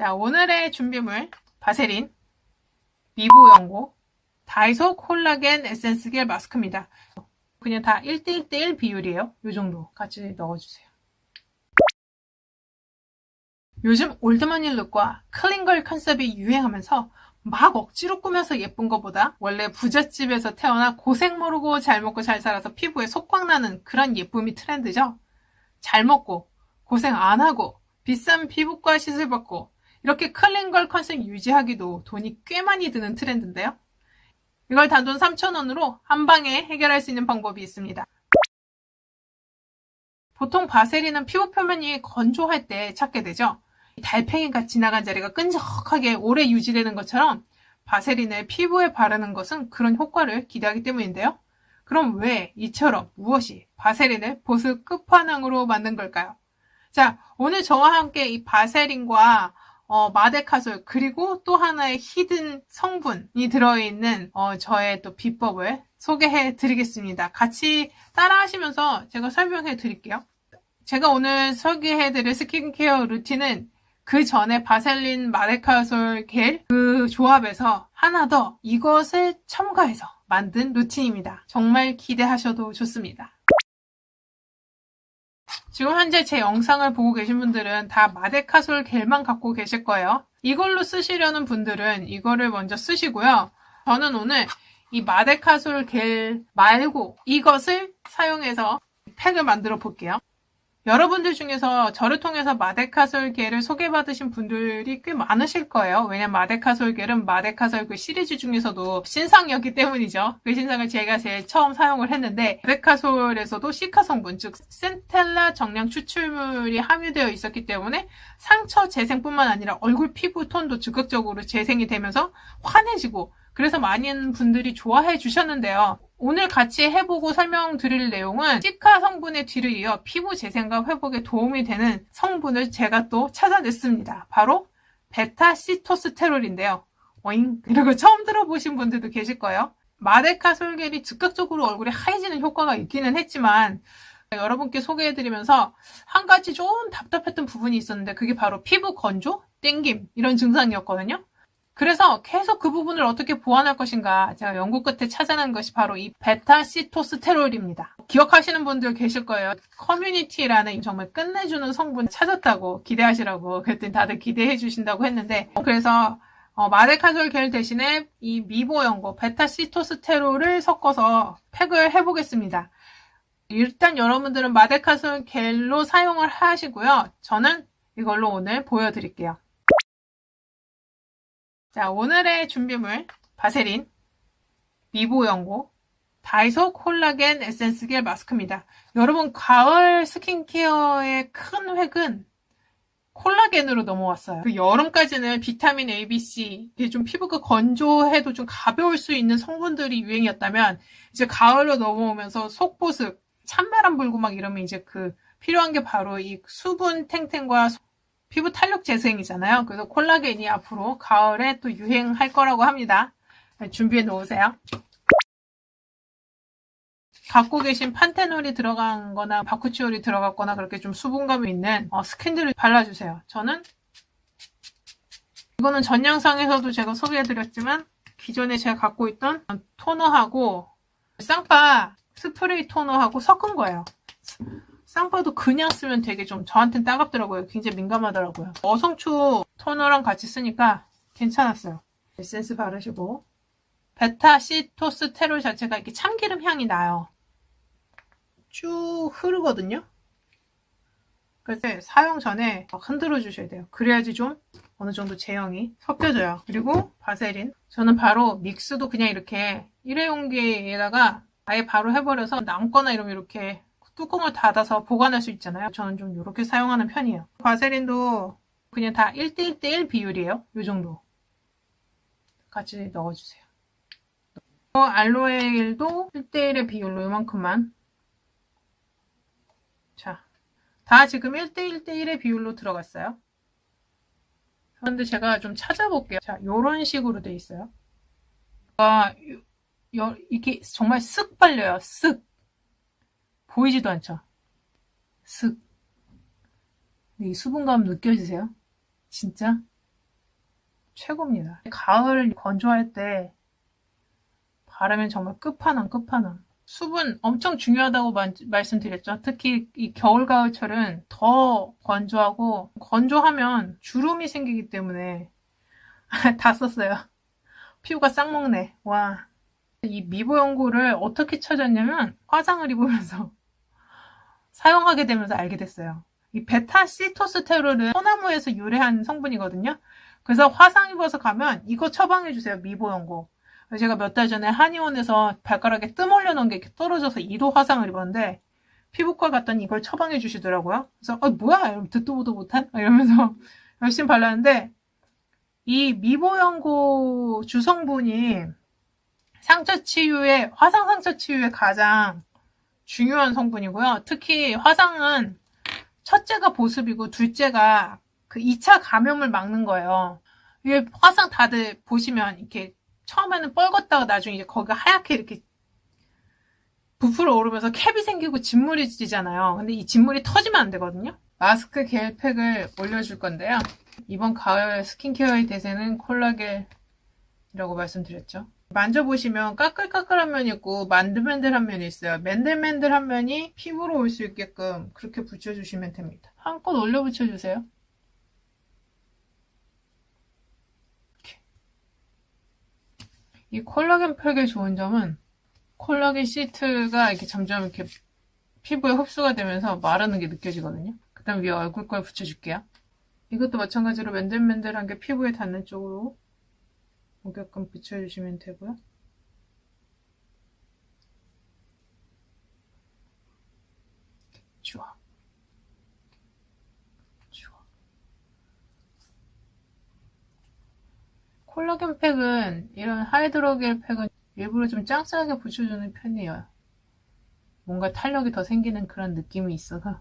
자, 오늘의 준비물 바세린, 미보 연고, 다이소 콜라겐 에센스 겔 마스크입니다. 그냥 다 1대1대1 비율이에요. 이 정도 같이 넣어주세요. 요즘 올드머니 룩과 클린걸 컨셉이 유행하면서 막 억지로 꾸며서 예쁜 것보다 원래 부잣집에서 태어나 고생 모르고 잘 먹고 잘 살아서 피부에 속광 나는 그런 예쁨이 트렌드죠. 잘 먹고 고생 안 하고 비싼 피부과 시술 받고 이렇게 클린걸 컨셉 유지하기도 돈이 꽤 많이 드는 트렌드인데요. 이걸 단돈 3,000원으로 한 방에 해결할 수 있는 방법이 있습니다. 보통 바세린은 피부 표면이 건조할 때 찾게 되죠. 달팽이가 지나간 자리가 끈적하게 오래 유지되는 것처럼 바세린을 피부에 바르는 것은 그런 효과를 기대하기 때문인데요. 그럼 왜 이처럼 무엇이 바세린을 보습 끝판왕으로 만든 걸까요? 자, 오늘 저와 함께 이 바세린과 어, 마데카솔 그리고 또 하나의 히든 성분이 들어있는 어, 저의 또 비법을 소개해 드리겠습니다. 같이 따라 하시면서 제가 설명해 드릴게요. 제가 오늘 소개해 드릴 스킨케어 루틴은 그 전에 바셀린 마데카솔 겔 그 조합에서 하나 더 이것을 첨가해서 만든 루틴입니다. 정말 기대하셔도 좋습니다. 지금 현재 제 영상을 보고 계신 분들은 다 마데카솔 겔만 갖고 계실 거예요. 이걸로 쓰시려는 분들은 이거를 먼저 쓰시고요. 저는 오늘 이 마데카솔 겔 말고 이것을 사용해서 팩을 만들어 볼게요. 여러분들 중에서 저를 통해서 마데카솔 겔을 소개받으신 분들이 꽤 많으실 거예요. 왜냐면 마데카솔 겔은 마데카솔 그 시리즈 중에서도 신상이었기 때문이죠. 그 신상을 제가 제일 처음 사용을 했는데 마데카솔에서도 시카 성분, 즉 센텔라 정량 추출물이 함유되어 있었기 때문에 상처 재생뿐만 아니라 얼굴 피부 톤도 즉각적으로 재생이 되면서 환해지고 그래서 많은 분들이 좋아해 주셨는데요. 오늘 같이 해보고 설명드릴 내용은 시카 성분의 뒤를 이어 피부 재생과 회복에 도움이 되는 성분을 제가 또 찾아냈습니다. 바로 베타시토스테롤인데요. 어잉? 이러고 처음 들어보신 분들도 계실 거예요. 마데카 솔겔이 즉각적으로 얼굴에 하얘지는 효과가 있기는 했지만 여러분께 소개해드리면서 한 가지 좀 답답했던 부분이 있었는데 그게 바로 피부 건조, 땡김 이런 증상이었거든요. 그래서 계속 그 부분을 어떻게 보완할 것인가 제가 연구 끝에 찾아낸 것이 바로 이 베타시토스테롤입니다. 기억하시는 분들 계실 거예요. 커뮤니티라는 정말 끝내주는 성분 찾았다고 기대하시라고 그랬더니 다들 기대해 주신다고 했는데 그래서 어, 마데카솔 겔 대신에 이 미보 연고 베타시토스테롤을 섞어서 팩을 해보겠습니다. 일단 여러분들은 마데카솔 겔로 사용을 하시고요. 저는 이걸로 오늘 보여드릴게요. 자, 오늘의 준비물 바세린, 미보 연고, 다이소 콜라겐 에센스 겔 마스크입니다. 여러분, 가을 스킨케어의 큰 획은 콜라겐으로 넘어왔어요. 그 여름까지는 비타민 A, B, C, 좀 피부가 건조해도 좀 가벼울 수 있는 성분들이 유행이었다면, 이제 가을로 넘어오면서 속보습, 찬바람 불고 막 이러면 이제 그 필요한 게 바로 이 수분 탱탱과 피부 탄력 재생이잖아요. 그래서 콜라겐이 앞으로 가을에 또 유행할 거라고 합니다. 네, 준비해 놓으세요. 갖고 계신 판테놀이 들어간 거나 바쿠치올이 들어갔거나 그렇게 좀 수분감이 있는 어, 스킨들을 발라주세요. 저는 이거는 전 영상에서도 제가 소개해드렸지만 기존에 제가 갖고 있던 토너하고 쌍파 스프레이 토너하고 섞은 거예요. 쌍파도 그냥 쓰면 되게 좀 저한테는 따갑더라고요. 굉장히 민감하더라고요. 어성초 토너랑 같이 쓰니까 괜찮았어요. 에센스 바르시고 베타시토스테롤 자체가 이렇게 참기름 향이 나요. 쭉 흐르거든요. 그래서 사용 전에 막 흔들어 주셔야 돼요. 그래야지 좀 어느 정도 제형이 섞여져요. 그리고 바세린. 저는 바로 믹스도 그냥 이렇게 일회용기에다가 아예 바로 해버려서 남거나 이러면 이렇게 뚜껑을 닫아서 보관할 수 있잖아요. 저는 좀 이렇게 사용하는 편이에요. 바세린도 그냥 다 1대1대1 비율이에요. 이 정도. 같이 넣어주세요. 어, 알로에일도 1대1의 비율로 이만큼만. 자, 다 지금 1대1대1의 비율로 들어갔어요. 그런데 제가 좀 찾아볼게요. 자, 요런 식으로 돼 있어요. 아, 요, 이게 정말 쓱 발려요. 쓱. 보이지도 않죠? 슥. 이 수분감 느껴지세요? 진짜? 최고입니다. 가을 건조할 때 바르면 정말 끝판왕 끝판왕. 수분 엄청 중요하다고 마- 말씀드렸죠. 특히 이 겨울 가을철은 더 건조하고 건조하면 주름이 생기기 때문에 다 썼어요. 피부가 싹 먹네. 와. 이 미보 연고를 어떻게 찾았냐면 화상을 입으면서 사용하게 되면서 알게 됐어요. 이 베타시토스테롤은 소나무에서 유래한 성분이거든요. 그래서 화상 입어서 가면 이거 처방해 주세요. 미보 연고. 제가 몇 달 전에 한의원에서 발가락에 뜸 올려놓은 게 이렇게 떨어져서 2도 화상을 입었는데 피부과 갔더니 이걸 처방해 주시더라고요. 그래서 어 뭐야? 이러면 듣도 보도 못한? 이러면서 열심히 발랐는데 이 미보연고 주성분이 상처 치유에 화상 상처 치유에 가장 중요한 성분이고요. 특히 화상은 첫째가 보습이고 둘째가 그 2차 감염을 막는 거예요. 이게 화상 다들 보시면 이렇게 처음에는 뻘겋다가 나중에 이제 거기가 하얗게 이렇게 부풀어 오르면서 캡이 생기고 진물이 지잖아요. 근데 이 진물이 터지면 안 되거든요. 마스크 겔팩을 올려줄 건데요. 이번 가을 스킨케어의 대세는 콜라겔이라고 말씀드렸죠. 만져보시면 까끌까끌한 면이 있고 만들만들한 면이 있어요. 맨들맨들한 면이 피부로 올 수 있게끔 그렇게 붙여주시면 됩니다. 한껏 올려 붙여주세요. 이 콜라겐 팩의 좋은 점은 콜라겐 시트가 이렇게 점점 이렇게 피부에 흡수가 되면서 마르는 게 느껴지거든요. 그 다음 위에 얼굴 걸 붙여줄게요. 이것도 마찬가지로 맨들맨들한 게 피부에 닿는 쪽으로 오게끔 붙여주시면 되고요. 좋아. 좋아. 콜라겐 팩은 이런 하이드로겔 팩은 일부러 좀 짱짱하게 붙여주는 편이에요. 뭔가 탄력이 더 생기는 그런 느낌이 있어서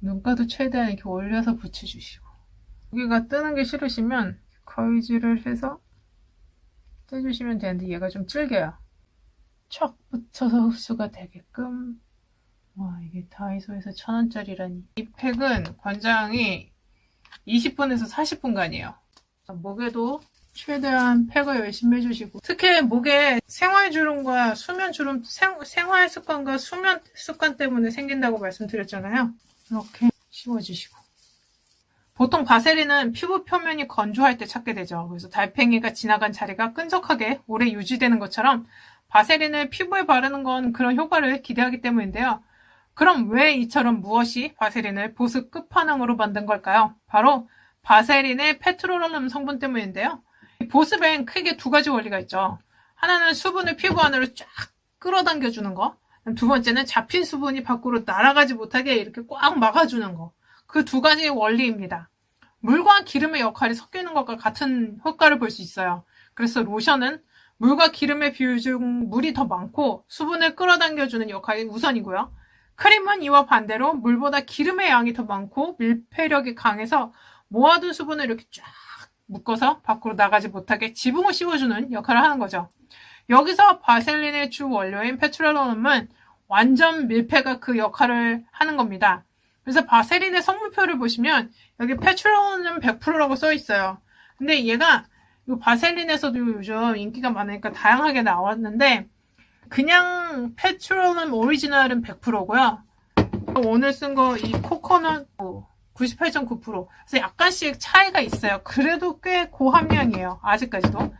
눈가도 최대한 이렇게 올려서 붙여주시고 여기가 뜨는 게 싫으시면 거위질을 해서 떼주시면 되는데 얘가 좀 질겨요. 척 붙여서 흡수가 되게끔 와 이게 다이소에서 천 원짜리라니 이 팩은 권장이 20분에서 40분간이에요. 목에도 최대한 팩을 열심히 해주시고 특히 목에 생활주름과 수면주름 생, 생활 습관과 수면 습관 때문에 생긴다고 말씀드렸잖아요. 이렇게 씌워주시고 보통 바세린은 피부 표면이 건조할 때 찾게 되죠. 그래서 달팽이가 지나간 자리가 끈적하게 오래 유지되는 것처럼 바세린을 피부에 바르는 건 그런 효과를 기대하기 때문인데요. 그럼 왜 이처럼 무엇이 바세린을 보습 끝판왕으로 만든 걸까요? 바로 바세린의 페트롤럼 성분 때문인데요. 보습엔 크게 두 가지 원리가 있죠. 하나는 수분을 피부 안으로 쫙 끌어당겨 주는 거. 두 번째는 잡힌 수분이 밖으로 날아가지 못하게 이렇게 꽉 막아주는 거. 그 두 가지 원리입니다. 물과 기름의 역할이 섞여 있는 것과 같은 효과를 볼 수 있어요. 그래서 로션은 물과 기름의 비율 중 물이 더 많고 수분을 끌어당겨주는 역할이 우선이고요. 크림은 이와 반대로 물보다 기름의 양이 더 많고 밀폐력이 강해서 모아둔 수분을 이렇게 쫙 묶어서 밖으로 나가지 못하게 지붕을 씌워주는 역할을 하는 거죠. 여기서 바셀린의 주 원료인 페트롤럼은 완전 밀폐가 그 역할을 하는 겁니다. 그래서 바셀린의 성분표를 보시면 여기 페트롤럼 100%라고 써 있어요. 근데 얘가 이 바셀린에서도 요즘 인기가 많으니까 다양하게 나왔는데 그냥 페트롤럼 오리지널은 100%고요. 오늘 쓴 거 이 코코넛 98.9% 그래서 약간씩 차이가 있어요. 그래도 꽤 고함량이에요. 아직까지도.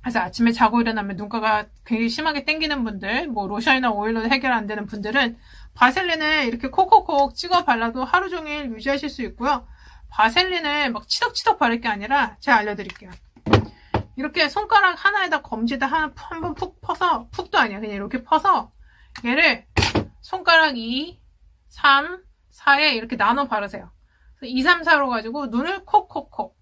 그래서 아침에 자고 일어나면 눈가가 굉장히 심하게 땡기는 분들, 뭐 로션이나 오일로 해결 안 되는 분들은 바셀린을 이렇게 콕콕콕 찍어 발라도 하루 종일 유지하실 수 있고요. 바셀린을 막 치덕치덕 바를 게 아니라 제가 알려드릴게요. 이렇게 손가락 하나에다 검지에다 한 번 푹 퍼서 푹도 아니야. 그냥 이렇게 퍼서 얘를 손가락 2, 3, 4에 이렇게 나눠 바르세요. 2, 3, 4로 가지고 눈을 콕콕콕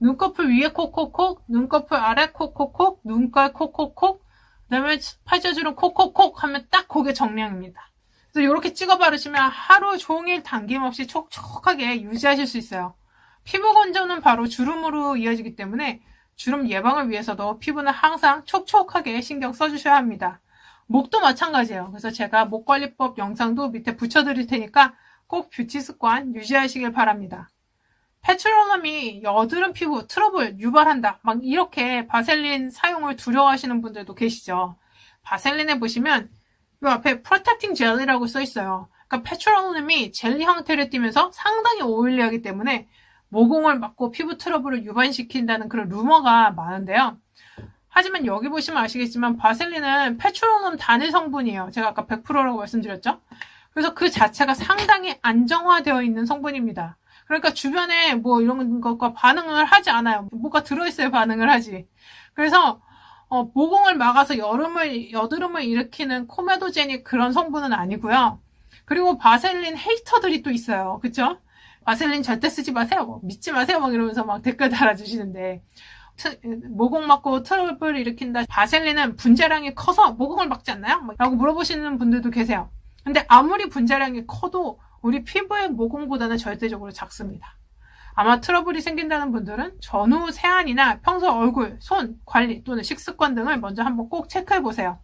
눈꺼풀 위에 콕콕콕 눈꺼풀 아래 콕콕콕 눈깔 콕콕콕 그 다음에 팔자주름 콕콕콕 하면 딱 그게 정량입니다. 그래서 이렇게 찍어 바르시면 하루 종일 당김없이 촉촉하게 유지하실 수 있어요. 피부 건조는 바로 주름으로 이어지기 때문에 주름 예방을 위해서도 피부는 항상 촉촉하게 신경 써주셔야 합니다. 목도 마찬가지예요. 그래서 제가 목 관리법 영상도 밑에 붙여드릴 테니까 꼭 뷰티 습관 유지하시길 바랍니다. 페트롤럼이 여드름 피부 트러블 유발한다. 막 이렇게 바셀린 사용을 두려워하시는 분들도 계시죠. 바셀린에 보시면 이 앞에 프로텍팅 젤리라고 써 있어요. 그러니까 페트롤럼이 젤리 형태를 띠면서 상당히 오일리하기 때문에 모공을 막고 피부 트러블을 유발시킨다는 그런 루머가 많은데요. 하지만 여기 보시면 아시겠지만 바셀린은 페트롤럼 단일 성분이에요. 제가 아까 100%라고 말씀드렸죠. 그래서 그 자체가 상당히 안정화되어 있는 성분입니다. 그러니까 주변에 뭐 이런 것과 반응을 하지 않아요. 뭐가 들어있어야 반응을 하지. 그래서 어, 모공을 막아서 여름을 여드름을 일으키는 코메도제닉 그런 성분은 아니고요. 그리고 바셀린 헤이터들이 또 있어요. 그쵸? 바셀린 절대 쓰지 마세요. 뭐 믿지 마세요. 막 이러면서 막 댓글 달아주시는데 트- 모공 막고 트러블 일으킨다. 바셀린은 분자량이 커서 모공을 막지 않나요? 막 라고 물어보시는 분들도 계세요. 근데 아무리 분자량이 커도 우리 피부의 모공보다는 절대적으로 작습니다. 아마 트러블이 생긴다는 분들은 전후 세안이나 평소 얼굴, 손 관리 또는 식습관 등을 먼저 한번 꼭 체크해 보세요.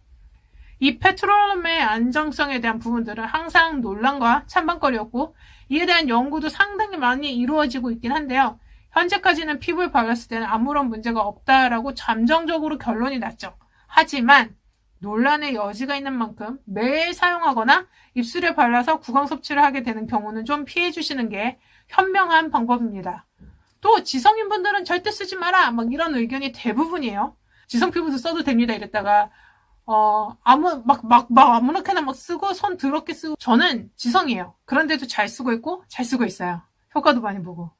이 페트롤럼의 안정성에 대한 부분들은 항상 논란과 찬반거리였고 이에 대한 연구도 상당히 많이 이루어지고 있긴 한데요. 현재까지는 피부에 발랐을 때는 아무런 문제가 없다라고 잠정적으로 결론이 났죠. 하지만 논란의 여지가 있는 만큼 매일 사용하거나 입술에 발라서 구강 섭취를 하게 되는 경우는 좀 피해 주시는 게 현명한 방법입니다. 또 지성인분들은 절대 쓰지 마라 막 이런 의견이 대부분이에요. 지성 피부도 써도 됩니다 이랬다가 어 아무 막 막 막 아무렇게나 막 쓰고 손 더럽게 쓰고 저는 지성이에요. 그런데도 잘 쓰고 있고 잘 쓰고 있어요. 효과도 많이 보고.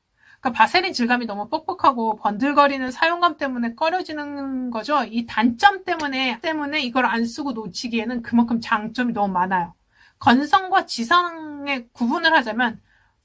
그러니까 바세린 질감이 너무 뻑뻑하고 번들거리는 사용감 때문에 꺼려지는 거죠. 이 단점 때문에 때문에 이걸 안 쓰고 놓치기에는 그만큼 장점이 너무 많아요. 건성과 지성의 구분을 하자면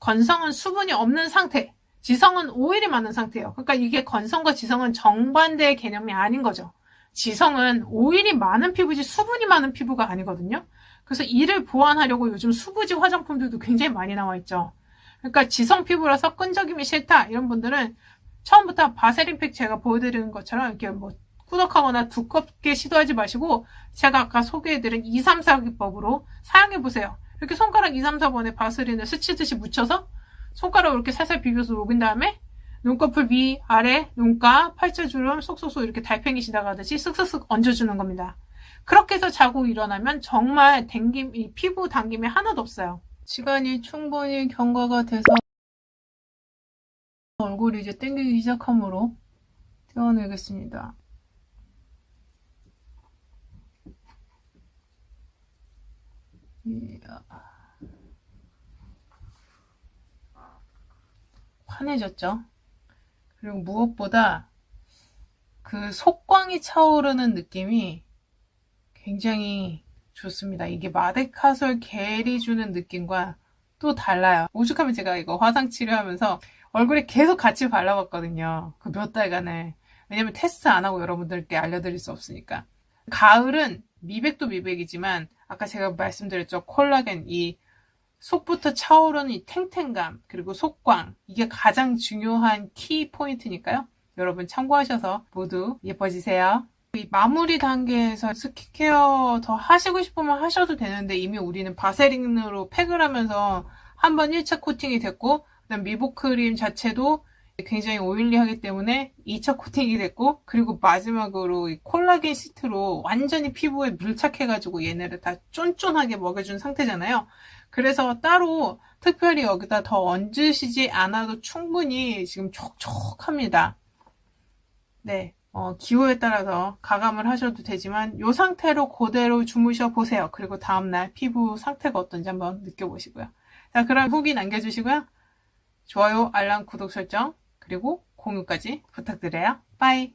건성은 수분이 없는 상태, 지성은 오일이 많은 상태예요. 그러니까 이게 건성과 지성은 정반대의 개념이 아닌 거죠. 지성은 오일이 많은 피부지 수분이 많은 피부가 아니거든요. 그래서 이를 보완하려고 요즘 수부지 화장품들도 굉장히 많이 나와 있죠. 그러니까 지성 피부라서 끈적임이 싫다 이런 분들은 처음부터 바세린팩 제가 보여드리는 것처럼 이렇게 뭐 꾸덕하거나 두껍게 시도하지 마시고 제가 아까 소개해드린 2, 3, 4기법으로 사용해보세요. 이렇게 손가락 2, 3, 4번에 바세린을 스치듯이 묻혀서 손가락을 이렇게 살살 비벼서 녹인 다음에 눈꺼풀 위, 아래, 눈가, 팔자주름, 쏙쏙쏙 이렇게 달팽이 지나가듯이 쓱쓱쓱 얹어주는 겁니다. 그렇게 해서 자고 일어나면 정말 당김, 이 피부 당김이 하나도 없어요. 시간이 충분히 경과가 돼서 얼굴이 이제 땡기기 시작하므로 떼어내겠습니다. 이야. 환해졌죠? 그리고 무엇보다 그 속광이 차오르는 느낌이 굉장히 좋습니다. 이게 마데카솔 겔이 주는 느낌과 또 달라요. 오죽하면 제가 이거 화상 치료하면서 얼굴에 계속 같이 발라봤거든요. 그 몇 달간을. 왜냐면 테스트 안 하고 여러분들께 알려드릴 수 없으니까. 가을은 미백도 미백이지만 아까 제가 말씀드렸죠. 콜라겐 이 속부터 차오르는 이 탱탱감 그리고 속광 이게 가장 중요한 키 포인트니까요. 여러분 참고하셔서 모두 예뻐지세요. 이 마무리 단계에서 스킨케어 더 하시고 싶으면 하셔도 되는데 이미 우리는 바세린으로 팩을 하면서 한번 1차 코팅이 됐고 그다음 미복 크림 자체도 굉장히 오일리하기 때문에 2차 코팅이 됐고 그리고 마지막으로 이 콜라겐 시트로 완전히 피부에 밀착해가지고 얘네를 다 쫀쫀하게 먹여준 상태잖아요. 그래서 따로 특별히 여기다 더 얹으시지 않아도 충분히 지금 촉촉합니다. 네, 어, 기호에 따라서 가감을 하셔도 되지만 이 상태로 그대로 주무셔 보세요. 그리고 다음날 피부 상태가 어떤지 한번 느껴보시고요. 자, 그럼 후기 남겨주시고요. 좋아요, 알람, 구독 설정, 그리고 공유까지 부탁드려요. 빠이!